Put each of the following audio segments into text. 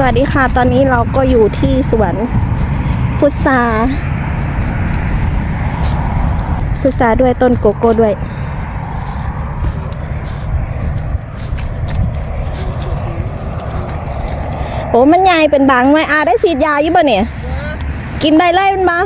สวัสดีค่ะ ตอนนี้เราก็อยู่ที่สวนพุทราพุทราด้วยต้นโกโก้ด้วย โอ้มันใหญ่เป็นบางไหมอาได้สีดยาอยู่ป่ะเนี่ย กินได้เลยมันมา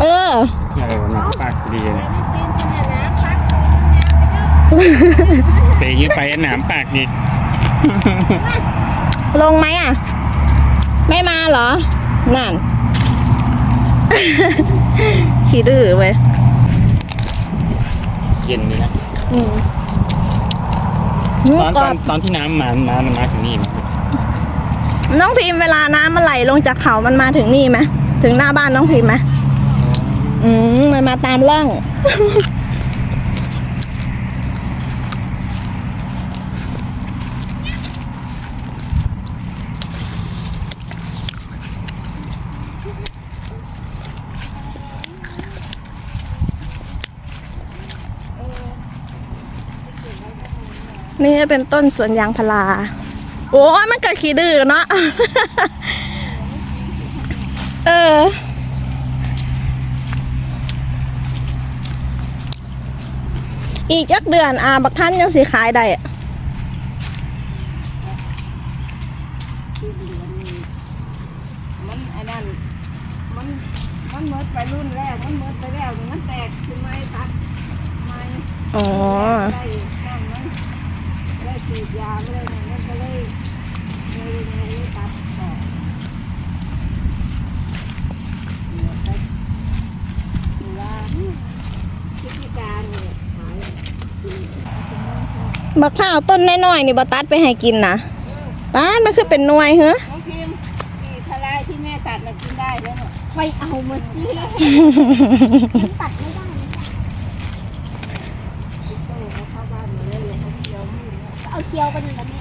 เอออะไรวะเนี่ยปากดีเลยเตะยิงไปหนามปากดิลงไหมอะ ไม่มาเหรอ นั่น ขี้ดื้อเว้ยเย็นเลยนะอืมตอนกตออนดตอนที่น้ำมามามันมาถึงนี่มั้ยน้องพิมพ์เวลาน้ำมันไหลลงจากเขามันมาถึงนี่ไหม ถึงหน้าบ้านน้องพิมไหมอืมมันมาตามร่อง นี่เป็นต้นสวนยางพารา โอ้ยมันเกิดขี้ดื้อเนาะ เออ อีกจักเดือนอาบักท่านยังสีขายได้อะมันไอ้นั่นมันมันหมดไปรุ่นแรก มันหมดไปแล้วนี่มันแตกขึ้นไม้ตัดไม้อ๋อได้นั่นมันได้ฉีดยาไม่ได้นั่นมันก็เลยเลยเลยตัดต่อเนี่ยไปเวลาพฤติการเนี่ยหาย บักพร้าวต้นน้อยๆนี่บตัดไปให้กินนะป้านมันคือเป็นหน่วยเหรอน้องพิมพ์ที่ทลายที่แม่ตัดเรากินได้แล้วเนี่ยไปเอามาสิตัดไม่ได้โต้เขาเข้าบ้านมาเลยเขาเคี้ยวมีดเนี่ยเอาเคียวไปดีแล้วแม่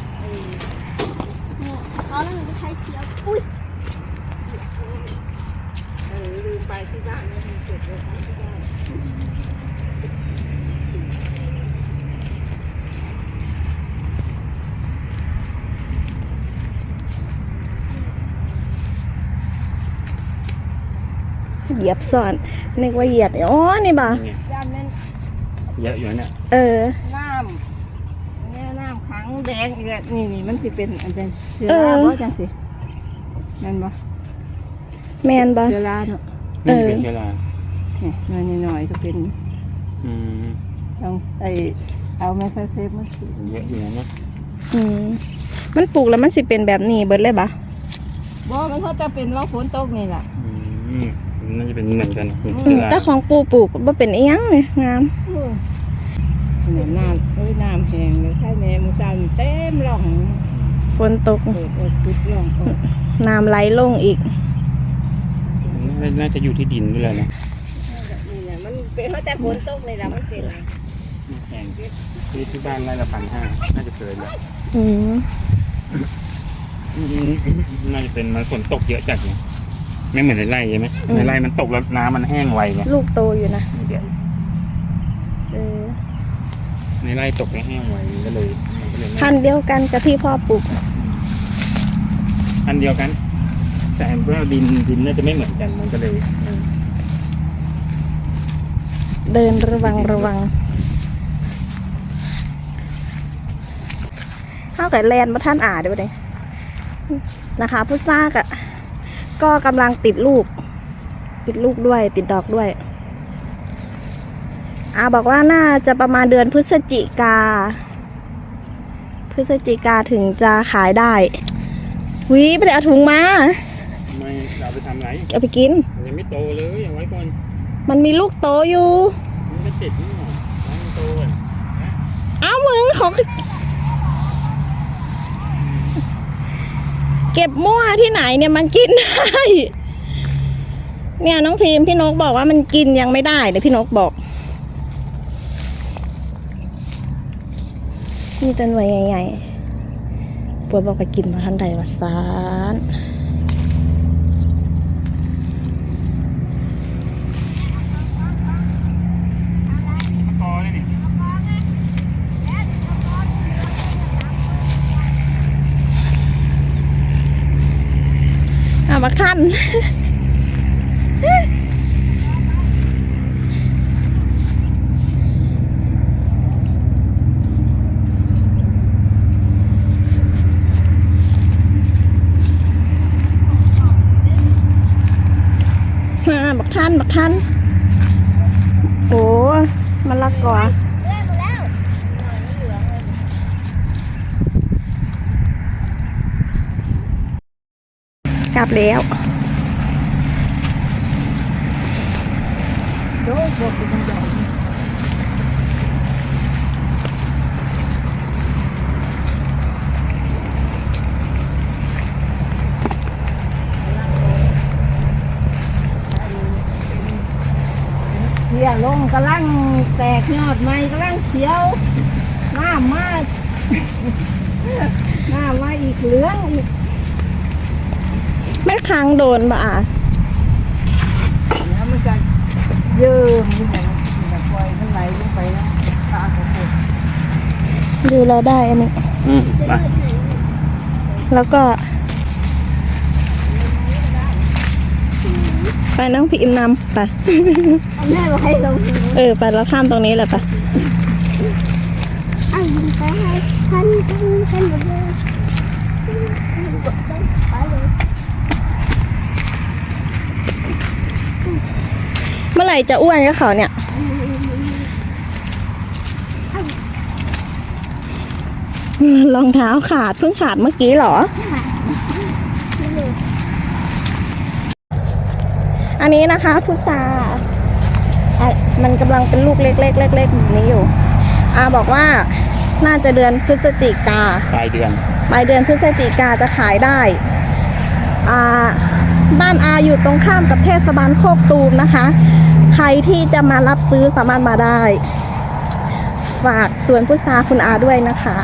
เขาแล้วหนูจะใช้เคียวอุ้ยเออลืมไปที่บ้านเนี่ยมีเก็บไว้ที่บ้าน เหยียบซ่อนนึกว่าเหยียดอ๋อนี่บ่าเนี่ยย่านนั้นเยอะอยู่เนี่ยเออ น้ำเนี่ยน้ำขังแดงอีกแล้วนี่นี่มันสิเป็นอันเป็นเชื้อเออราบ่จังสินั่นบ่แมนบ่เชื้อราเนาะเอนี่อ เป็นเวลาเนี่ยน้อยหน่อยๆก็เป็นอืมต้องไอเอาไมโครเซฟมาฉีดเยอะอยู่นะเนี่ยอืมมันปลูกแล้วมันสิเป็นแบบนี้เบิดเลยบ่บ่มันเขาจะเป็นว่าฝนตกนี่แหละอืม น่าจะเป็นเหมือนกันเป็นอืเวมลาแต่ของปูปลูกบ่เป็นอีหยังเลยงามเนี่ยน้ำเอ้ยน้ำแห้งเลยถ้าแม่มือสั่นเต็มร่องฝนตกเปิดเปิดปิดร่องออกน้ำไหลลงอีกน่าจะอยู่ที่ดินด้วยแหละนะนี่แหละมันเป็นเขาแต่ฝนตกนี่แหละมันเป็นแพงที่ที่บ้านไร่ละพันห้าน่าจะเกินแล้วอืมอืมน่าจะเป็นมันฝนตกเยอะจัดเนี่ย ไม่เหมือนในไร่ใช่ไหมในไร่มันตกแล้วน้ำมันแห้งไวไงลูกโตอยู่นะเดี๋ยวเออในไร่ตกแล้วแห้งไวมันก็เลยมันก็เลยไม่พันธุ์เดียวกันกับที่พ่อปลูกอันเดียวกัน แต่ว่าดินดินน่าจะไม่เหมือนกันมันก็เลยเดินระวังระวังเข้ากับแลนมาท่านอ่าด้วยเลยนะคะพุทรากอะ ก็กำลังติดลูก ติดลูกด้วย ติดดอกด้วยอาบอกว่าน่าจะประมาณเดือนพฤศจิกา พฤศจิกาถึงจะขายได้วิไปเดี๋ยวเอาถุงมาไม่เราไปทำไรเอาไปกินมันยังไม่โตเลยเอาไว้ก่อนมันมีลูกโตอยู่มันไม่ติดนี่หว่าให้มันโตก่อนเอ้ามึงของ เก็บมั่วที่ไหนเนี่ยมันกินได้เนี่ยน้องพิมพี่นกบอกว่ามันกินยังไม่ได้เลยพี่นกบอกนี่แตัหน่วยใหญ่ๆปวดบอกไปกินมาทันใดวะซาน อะบักท่านมาบักท่านบักท่าน โอ้มันละกอ เล่นมาแล้ว กลับแล้วเขียลงกำลังแตกยอดใหม่กำลังเขียวหน้ามาหน้ามาอีกเหลืองอีก แม่ค้างโดนบ่อะแล้วมันจะเยิ้มนี่แหละมันจะปล่อยมันไหลลงไปนะตาของผมดูเราได้อันนี้ อืมไปแล้วก็ ไปน้องพิมพ์นำไปเอาแม่มาให้ลงเออ ไปแล้วข้ามตรงนี้แหละไปะอะไปให้ท่านท่านท่านหมดเลยไปเลย เมื่อไห ร่จะอ้วนกับเขาเนี่ย รองเท้าขาดเพิ่งขาดเมื่อกี้เหรอ อันนี้นะคะพุทราอะมันกำลังเป็นลูกเล็กๆเล็กๆแบบนี้อยู่ อาบอกว่าน่าจะเดือนพฤศจิกาปลายเดือนปลายเดือนพฤศจิกาจะขายได้อ่าบ้านอาอยู่ตรงข้ามกับเทศบาลโคกตูมนะคะ ใครที่จะมารับซื้อสามารถมาได้ ฝากสวนพุทราคุณอาด้วยนะคะ